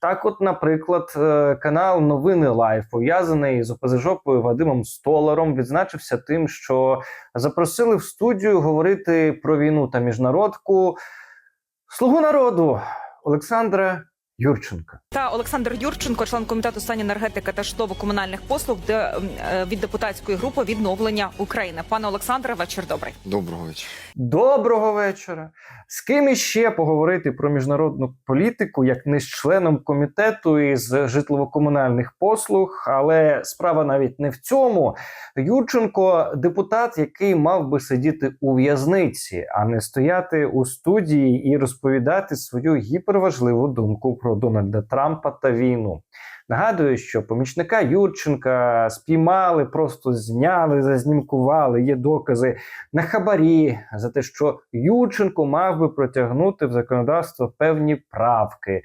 Так, от, наприклад, е, канал Новини Лайв, пов'язаний з опозижопою Вадимом Столаром, відзначився тим, що запросили в студію говорити про війну та міжнародку. Слугу народу Олександра Юрченка. Та Олександр Юрченко, член комітету стані енергетики та житлово-комунальних послуг де, е, від депутатської групи відновлення України. Пане Олександре, вечір добрий. Доброго вечора. Доброго вечора. З ким іще поговорити про міжнародну політику, як не з членом комітету із житлово-комунальних послуг, але справа навіть не в цьому. Юрченко депутат, який мав би сидіти у в'язниці, а не стояти у студії і розповідати свою гіперважливу думку про Дональда Трампа та війну. Нагадую, що помічника Юрченка спіймали, просто зняли, зазнімкували. Є докази на хабарі за те, що Юрченко мав би протягнути в законодавство певні правки.